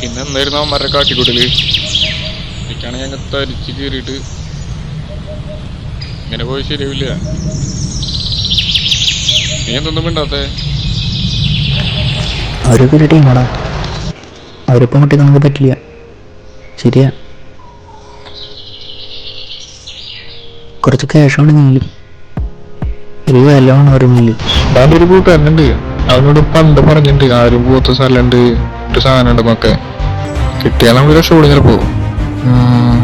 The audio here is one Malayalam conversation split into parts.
പിന്നെ എന്തായിരുന്നു അവന്മാരുടെ കാട്ടിക്കൂട്ടൽ? എനിക്കാണെങ്കിൽ ഞങ്ങൾ തരിച്ച് കയറിയിട്ട് ഇങ്ങനെ പോയി ശരിയാവില്ല. നീ എന്തൊന്നും മിണ്ടാത്തേ? അവരൊക്കെ ഒരു ടീമാടാ അവരിപ്പം കിട്ടി നമുക്ക് പറ്റില്ല. ശരിയാ. കുറച്ച് ക്യാഷാണ് നീൽ ഒരു വിലമാണ് അവർ മുന്നിൽ ഒരു കൂട്ടുകാരനുണ്ട്. അവനോട് പണ്ട് പറഞ്ഞിട്ടുണ്ട്. ആരും പോത്ത സ്ഥലമുണ്ട്. ഒരു സാധനം ഉണ്ടെന്നൊക്കെ കിട്ടിയാൽ നമുക്ക് രക്ഷപ്പെടും ചിലപ്പോ ഉം.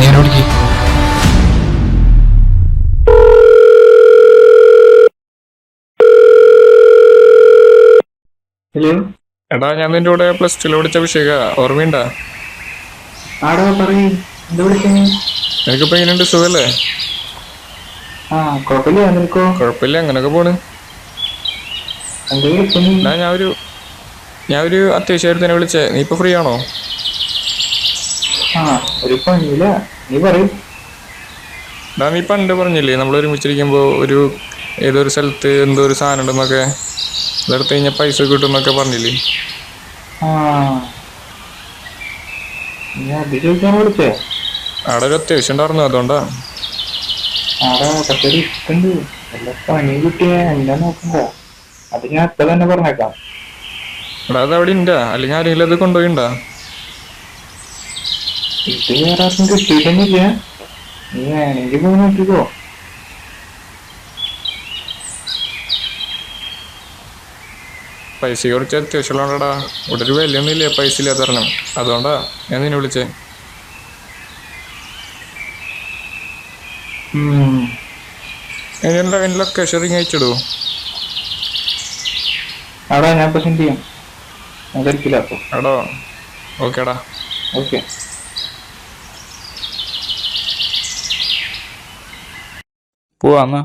ഞാൻ വിളിക്ക് ഹലോ. എടാ ഞാൻ നിന്റെ കൂടെ പ്ലസ് ടുവിൽ വിളിച്ച അഭിഷേക ഓർമ്മയുണ്ടാ? എനിക്കിപ്പോ പറയ്. എന്താ എങ്ങനെയുണ്ട് സുഖല്ലേ? കുഴപ്പമില്ല അങ്ങനൊക്കെ പോണ്. ഞാൻ ഒരു ഞാൻ ഒരു അത്യാവശ്യമായിട്ട് തന്നെ വിളിച്ചേ. നീ ഇപ്പൊ ഫ്രീ ആണോ? ഡാ നീ പണ്ട് പറഞ്ഞില്ലേ നമ്മൾ ഒരുമിച്ചിരിക്കുമ്പോൾ ഒരു ഏതൊരു സ്ഥലത്ത് എന്തോ ഒരു സാധനം ഉണ്ടെന്നൊക്കെ. അതെടുത്ത് കഴിഞ്ഞാൽ പൈസ കിട്ടും എന്നൊക്കെ പറഞ്ഞില്ലേ അവിടെ ഒരു അത്യാവശ്യം ഉണ്ടായിരുന്നു അതുകൊണ്ടാ. പക്ഷെ റിസ്ക് ഉണ്ട് എല്ലാ പണി കിട്ടിയ എന്നെ നോക്കണ്ട അത് ഞാൻ ഇപ്പൊ തന്നെ പറഞ്ഞേക്കാം. എടാ അത് അവിടെ ഉണ്ടാ അല്ലെങ്കിൽ ആരെങ്കിലും അത് കൊണ്ടുപോയിണ്ടാ? ഇത് വേറെ ആർക്കും കിട്ടിയിട്ടൊന്നുമില്ല. നീ വേണമെങ്കിൽ പോയി നോക്കിക്കോ. പൈസ കുറച്ച് അത്യാവശ്യമുള്ളതാടാ ഇവിടെ ഒരു വിലയൊന്നും ഇല്ല പൈസ ഇല്ലാത്ത അതുകൊണ്ടാ ഞാൻ നിന്നെ വിളിച്ചേ. ഉം. എന്റെ എന്റെ ലൊക്കേഷൻ റിങ് അയച്ചിടൂ? ഞാൻ ഇപ്പൊ സെൻഡ് ചെയ്യാം. അതായിരിക്കില്ല തിരക്കില്ല അപ്പൊ എടോ ഓക്കേടാ ഓക്കെ പോവാന്നാ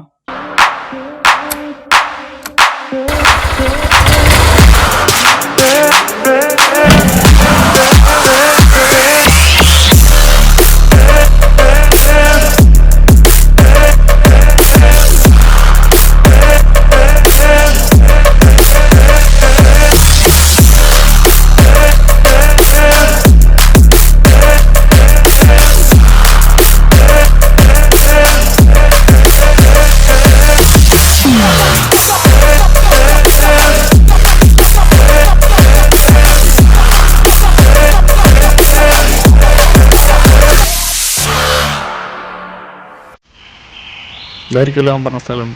ഇതായിരിക്കുമല്ലോ അവൻ പറഞ്ഞ സ്ഥലം.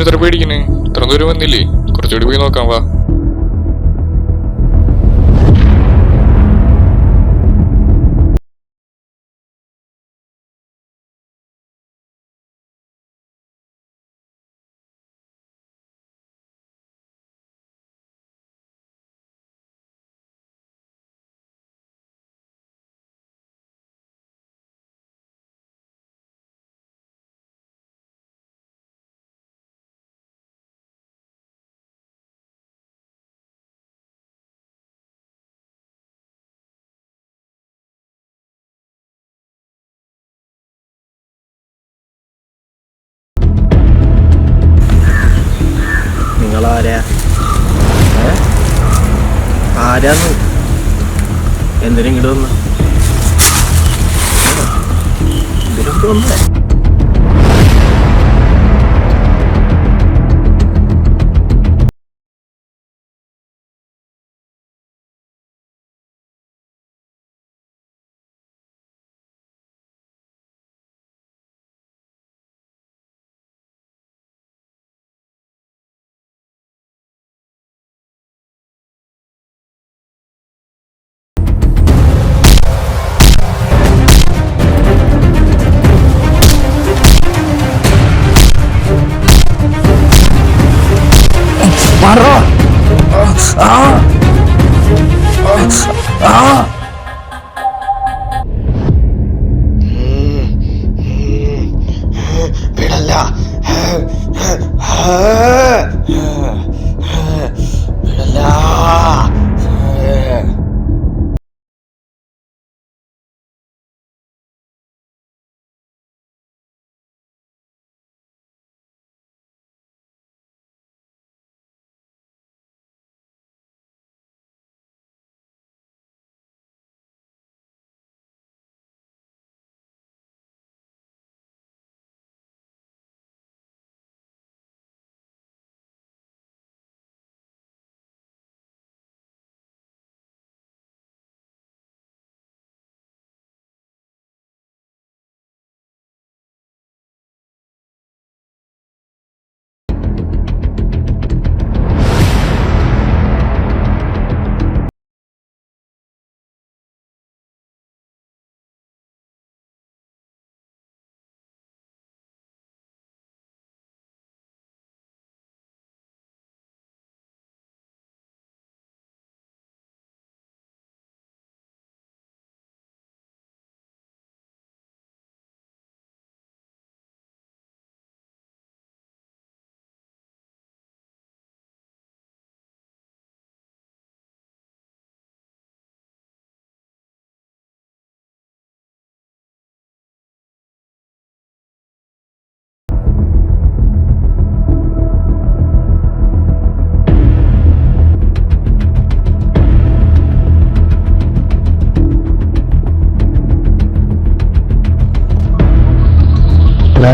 ഇത്ര പേടിക്കുന്നേ ഇത്ര ദൂരം വന്നില്ലേ? കുറച്ചുകൂടി പോയി നോക്കാം വാ. എന്തിനാ ഇങ്ങോട്ട് വന്ന ഇങ്ങോട്ട് വന്നേ? മാറോ ആ ആ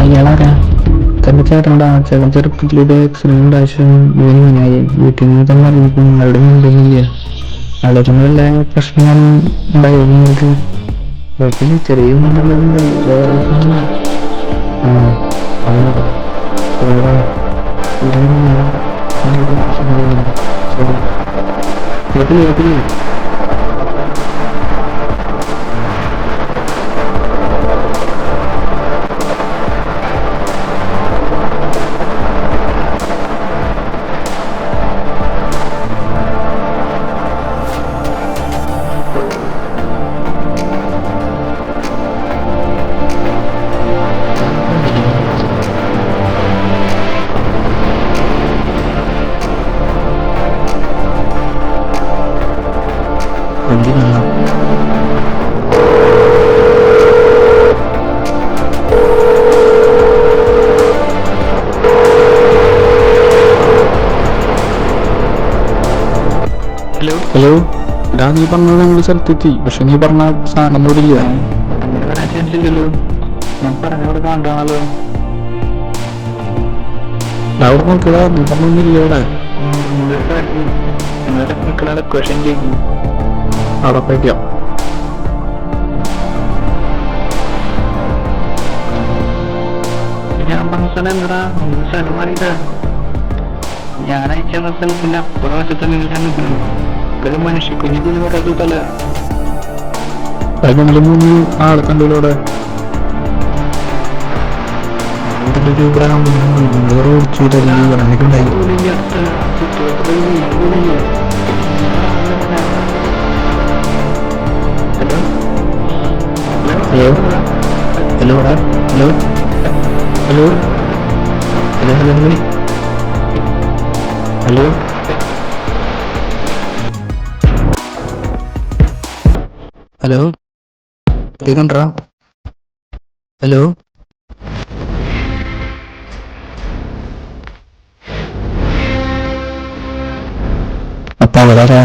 ഇയാളാരാ തന്റെ ആ ചേട്ടൻ ചെറുപ്പത്തിൽ ഇത് ആക്സിഡന്റ് ആവശ്യം ഇവനിങ്ങനായി വീട്ടിൽ നിന്ന് തന്നെ അറിയിക്കും. അവിടെ ഉണ്ടെന്നില്ല വല്ല പ്രശ്നം ഉണ്ടായിരുന്നു നിങ്ങൾക്ക് കുഴപ്പമില്ല ചെറിയ വീട്ടിൽ വേറെ ഹലോ എടാ നീ പറഞ്ഞത് ഞങ്ങൾ സ്ഥലത്തെത്തി. പക്ഷെ നീ പറഞ്ഞ സാധനം ഇവിടെ ഇല്ല അവിടെ നോക്കടാ നീ പറഞ്ഞൊന്നുമില്ല അവിടെ അവിടെ പോയിക്കാം. ഞാൻ പറഞ്ഞ സ്ഥലം എന്താ സ്ഥലം മാറിയിട്ടാ. ഞാൻ അയച്ച സ്ഥലത്തിന്റെ അപ്പുറം വശത്ത് നിങ്ങൾ നിൽക്കുന്നു ഇതൊരു മനുഷ്യ കുഞ്ഞു പറയാത്തല്ല മൂന്ന് ആളെ കണ്ടല്ലോ അവിടെ hello? Hello? Hello? Hello? Hello? Hello hello കേൾക്കണ്ടാ hello അപ്പൊ അവരാരാ